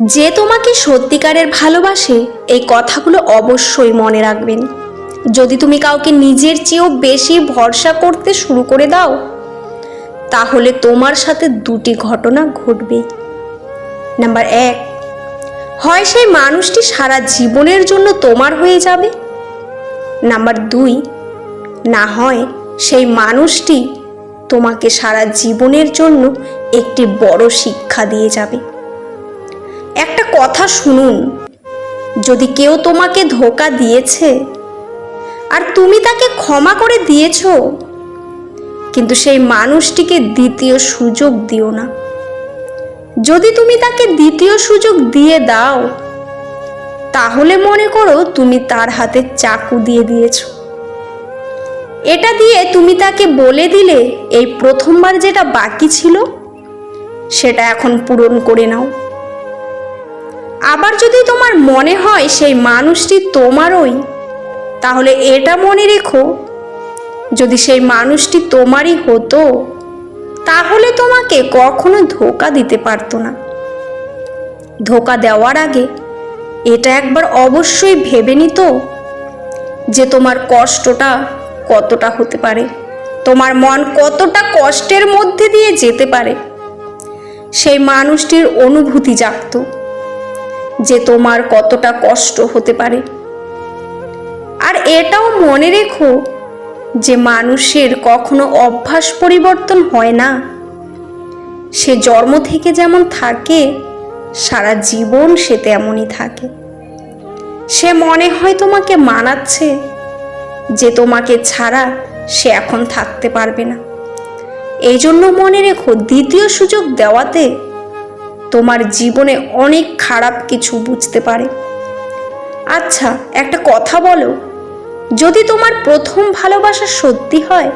যে তোমাকে সত্যিকারের ভালোবাসে, এই কথাগুলো অবশ্যই মনে রাখবেন। যদি তুমি কাউকে নিজের চেয়েও বেশি ভরসা করতে শুরু করে দাও, তাহলে তোমার সাথে দুটি ঘটনা ঘটবে। নাম্বার এক, হয় সেই মানুষটি সারা জীবনের জন্য তোমার হয়ে যাবে? নাম্বার দুই, না হয় সেই মানুষটি তোমাকে সারা জীবনের জন্য একটি বড় শিক্ষা দিয়ে যাবে। একটা কথা শুনুন। যদি কেউ তোমাকে ধোকা দিয়েছে, আর তুমি তাকে ক্ষমা করে দিয়েছ, কিন্তু সেই মানুষটিকে দ্বিতীয় সুযোগ দিও না। যদি তুমি তাকে দ্বিতীয় সুযোগ দিয়ে দাও, তাহলে মনে করো তুমি তার হাতে চাকু দিয়ে দিয়েছ। এটা দিয়ে তুমি তাকে বলে দিলে, এই প্রথমবার যেটা বাকি ছিল, সেটা এখন পূরণ করে নাও। আবার যদি তোমার মনে হয় সেই মানুষটি তোমারই, তাহলে এটা মনে রেখো। যদি সেই মানুষটি তোমারই হতো, তাহলে তোমাকে কখনো ধোকা দিতে পারতো না। ধোকা দেওয়ার আগে এটা একবার অবশ্যই ভেবে নিত যে তোমার কষ্টটা কতটা হতে পারে, তোমার মন কতটা কষ্টের মধ্যে দিয়ে যেতে পারে। সেই মানুষটির অনুভূতি জাগতো। যে তোমার কতটা কষ্ট হতে পারে। আর এটাও মনে রেখো যে মানুষের কখনো অভ্যাস পরিবর্তন হয় না। সে জন্ম থেকে যেমন থাকে, সারা জীবন সে তেমনই থাকে। সে মনে হয় তোমাকে মানাচ্ছে, যে তোমাকে ছাড়া সে এখন থাকতে পারবে না। এই জন্য মনে রেখো দ্বিতীয় সুযোগ দেওয়াতে তোমার জীবনে অনেক খারাপ কিছু বুঝতে পারে। আচ্ছা একটা কথা বলো। যদি তোমার প্রথম ভালোবাসা সত্যি হয়,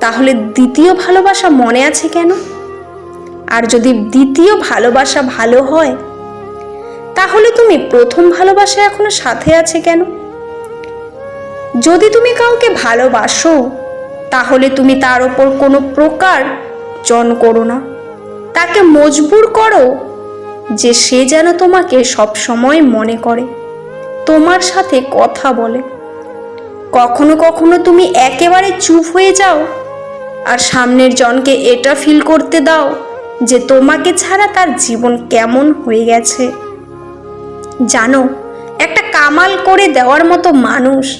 তাহলে দ্বিতীয় ভালোবাসা মনে আছে কেন? আর যদি দ্বিতীয় ভালোবাসা ভালো হয়, তাহলে তুমি প্রথম ভালোবাসা এখনও সাথে আছে কেন? যদি তুমি কাউকে ভালোবাসো, তাহলে তুমি তার ওপর কোনো প্রকার জন করো না। তাকে মজবুর করো যে সে যেন তোমাকে সব সময় মনে করে, তোমার সাথে কথা বলে। কখনো কখনো তুমি একেবারে চুপ হয়ে যাও আর সামনের জনকে এটা ফিল করতে দাও যে তোমাকে ছাড়া তার জীবন কেমন হয়ে গেছে। জানো, একটা কামাল করে দেওয়ার মতো মানুষ,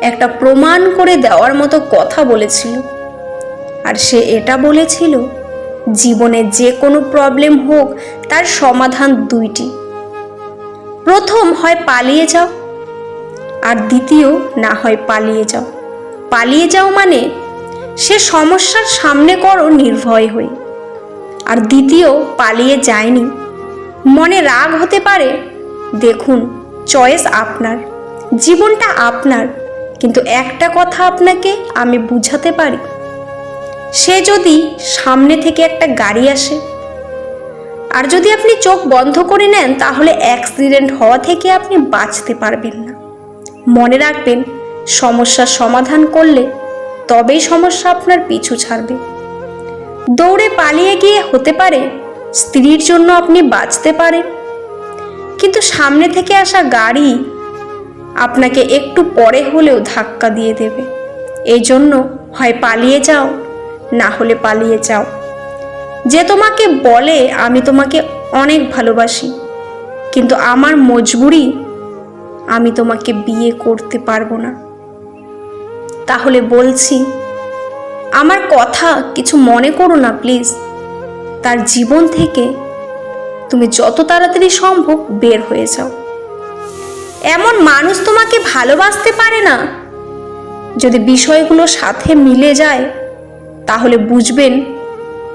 একটা প্রমাণ করে দেওয়ার মতো কথা বলেছিল। আর সে এটা বলেছিল জীবনে যে কোনো প্রবলেম হোক, তার সমাধান দুইটি। প্রথম হয় পালিয়ে যাও, আর দ্বিতীয় না হয় পালিয়ে যাও। পালিয়ে যাও মানে সে সমস্যার সামনে করো নির্ভয় হয়ে, আর দ্বিতীয় পালিয়ে যায়নি। মনে রাগ হতে পারে, দেখুন চয়েস আপনার, জীবনটা আপনার, কিন্তু একটা কথা আপনাকে আমি বুঝাতে পারি। সে যদি সামনে থেকে একটা গাড়ি আসে, আর যদি আপনি চোখ বন্ধ করে নেন, তাহলে অ্যাক্সিডেন্ট হওয়া থেকে আপনি বাঁচতে পারবেন না। মনে রাখবেন সমস্যার সমাধান করলে তবেই সমস্যা আপনার পিছু ছাড়বে। দৌড়ে পালিয়ে গিয়ে হতে পারে, স্ত্রীর জন্য আপনি বাঁচতে পারেন। কিন্তু সামনে থেকে আসা গাড়ি আপনাকে একটু পরে হলেও ধাক্কা দিয়ে দেবে। এই জন্য হয় পালিয়ে যাও। না হলে পালিয়ে যাও। যে তোমাকে বলে, আমি তোমাকে অনেক ভালোবাসি। কিন্তু আমার মজবুরি, আমি তোমাকে বিয়ে করতে পারব না। তাহলে বলছি, আমার কথা কিছু মনে করো না, প্লিজ। তার জীবন থেকে তুমি যত তাড়াতাড়ি সম্ভব বের হয়ে যাও। এমন মানুষ তোমাকে ভালোবাসতে পারে না। যদি বিষয়গুলো সাথে মিলে যায় তাহলে বুঝবেন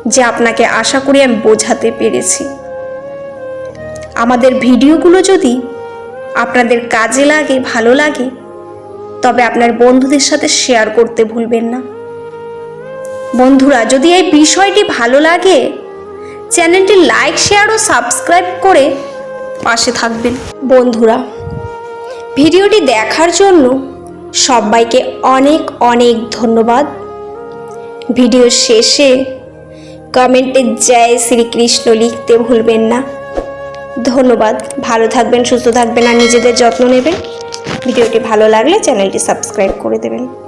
যে আপনাকে আশা করি আমি বোঝাতে পেরেছি। আমাদের ভিডিওগুলো যদি আপনাদের কাজে লাগে, ভালো লাগে, তবে আপনার বন্ধুদের সাথে শেয়ার করতে ভুলবেন না। বন্ধুরা, যদি এই বিষয়টি ভালো লাগে, চ্যানেলটি লাইক, শেয়ার ও সাবস্ক্রাইব করে পাশে থাকবেন। বন্ধুরা, ভিডিওটি দেখার জন্য সবাইকে অনেক অনেক ধন্যবাদ। ভিডিও শেষে কমেন্টে জয় শ্রীকৃষ্ণ লিখতে ভুলবেন না। ধন্যবাদ। ভালো থাকবেন, সুস্থ থাকবেন আর নিজেদের যত্ন নেবেন। ভিডিওটি ভালো লাগলে চ্যানেলটি সাবস্ক্রাইব করে দেবেন।